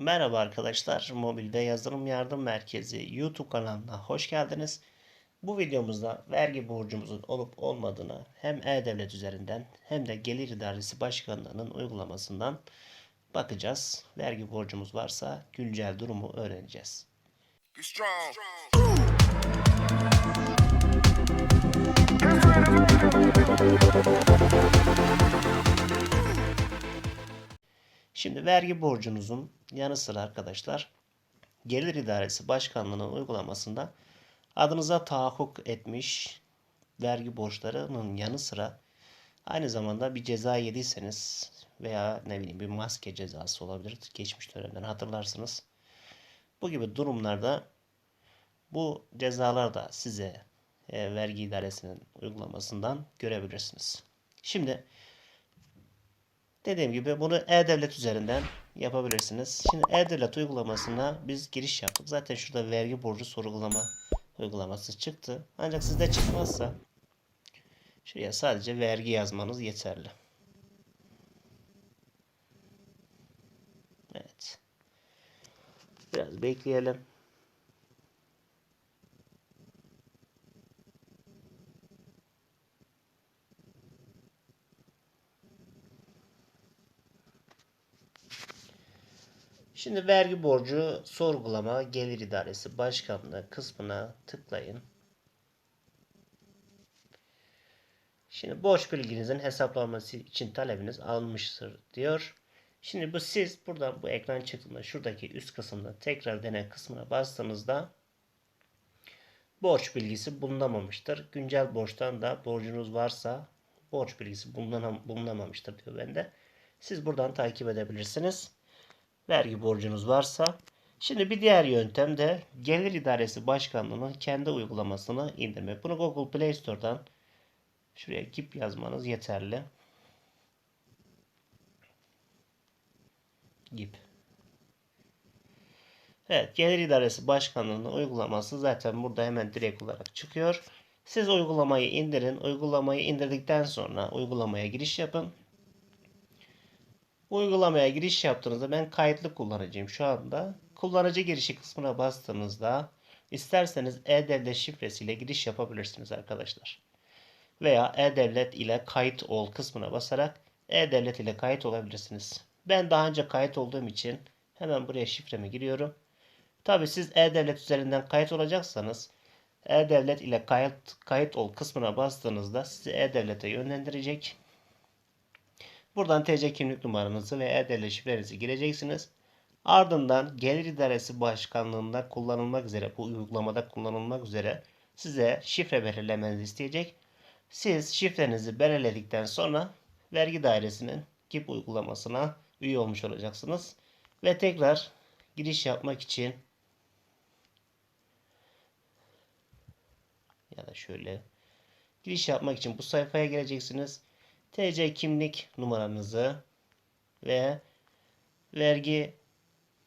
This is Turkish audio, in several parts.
Merhaba arkadaşlar, Mobil ve Yazılım Yardım Merkezi YouTube kanalına hoş geldiniz. Bu videomuzda vergi borcumuzun olup olmadığını hem E-Devlet üzerinden hem de Gelir İdaresi Başkanlığı'nın uygulamasından bakacağız. Vergi borcumuz varsa güncel durumu öğreneceğiz. Şimdi vergi borcunuzun yanı sıra arkadaşlar Gelir İdaresi Başkanlığı'nın uygulamasında adınıza tahakkuk etmiş vergi borçlarının yanı sıra aynı zamanda bir ceza yediyseniz veya ne bileyim bir maske cezası olabilir. Geçmiş dönemden hatırlarsınız. Bu gibi durumlarda bu cezalar da size e, vergi idaresinin uygulamasından görebilirsiniz. Şimdi Dediğim gibi bunu E-Devlet üzerinden yapabilirsiniz. Şimdi E-Devlet uygulamasına biz giriş yaptık. Zaten şurada vergi borcu sorgulama uygulaması çıktı. Ancak sizde çıkmazsa şuraya sadece vergi yazmanız yeterli. Evet. Biraz bekleyelim. Şimdi vergi borcu sorgulama gelir idaresi başkanlığı kısmına tıklayın. Şimdi borç bilginizin hesaplanması için talebiniz alınmıştır diyor. Şimdi bu siz buradan bu ekran çıktığında şuradaki üst kısımda tekrar dene kısmına bastığınızda borç bilgisi bulunamamıştır. Güncel borçtan da borcunuz varsa borç bilgisi bulunamamıştır diyor bende. Siz buradan takip edebilirsiniz vergi borcunuz varsa. Şimdi bir diğer yöntem de Gelir İdaresi Başkanlığı'nın kendi uygulamasını indirmek. Bunu Google Play Store'dan şuraya GIP yazmanız yeterli. GIP. Evet, Gelir İdaresi Başkanlığı'nın uygulaması zaten burada hemen direkt olarak çıkıyor. Siz uygulamayı indirin. Uygulamayı indirdikten sonra uygulamaya giriş yapın. Uygulamaya giriş yaptığınızda ben kayıtlı kullanıcıyım şu anda. Kullanıcı girişi kısmına bastığınızda isterseniz e-devlet şifresiyle giriş yapabilirsiniz arkadaşlar. Veya e-devlet ile kayıt ol kısmına basarak e-devlet ile kayıt olabilirsiniz. Ben daha önce kayıt olduğum için hemen buraya şifremi giriyorum. Tabi siz e-devlet üzerinden kayıt olacaksanız e-devlet ile kayıt, kayıt ol kısmına bastığınızda sizi e-devlete yönlendirecek. Buradan TC kimlik numaranızı ve e-devlet şifrenizi gireceksiniz. Ardından Gelir İdaresi Başkanlığı'nda kullanılmak üzere, bu uygulamada kullanılmak üzere size şifre belirlemenizi isteyecek. Siz şifrenizi belirledikten sonra vergi dairesinin GIP uygulamasına üye olmuş olacaksınız. Ve tekrar giriş yapmak için ya da şöyle giriş yapmak için bu sayfaya geleceksiniz. TC kimlik numaranızı ve vergi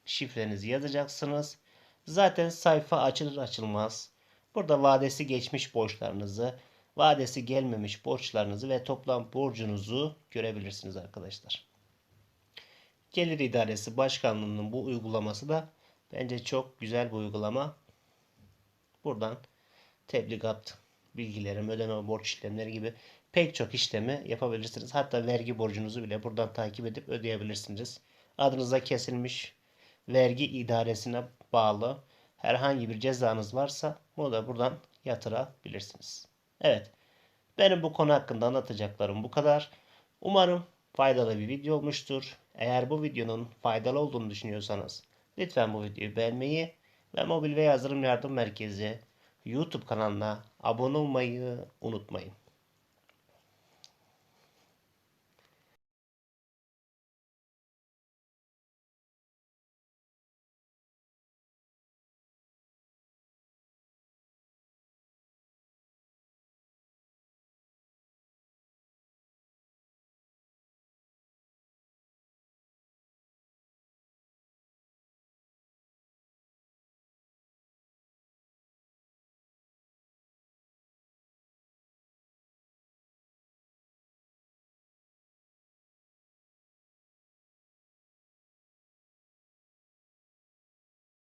şifrenizi yazacaksınız. Zaten sayfa açılır açılmaz burada vadesi geçmiş borçlarınızı, vadesi gelmemiş borçlarınızı ve toplam borcunuzu görebilirsiniz arkadaşlar. Gelir İdaresi Başkanlığı'nın bu uygulaması da bence çok güzel bir uygulama. Buradan tebligat bilgilerim, ödeme borç işlemleri gibi pek çok işlemi yapabilirsiniz. Hatta vergi borcunuzu bile buradan takip edip ödeyebilirsiniz. Adınıza kesilmiş vergi idaresine bağlı herhangi bir cezanız varsa bunu da buradan yatırabilirsiniz. Evet. Benim bu konu hakkında anlatacaklarım bu kadar. Umarım faydalı bir video olmuştur. Eğer bu videonun faydalı olduğunu düşünüyorsanız lütfen bu videoyu beğenmeyi ve Mobil ve Yazılım Yardım Merkezi YouTube kanalına abone olmayı unutmayın.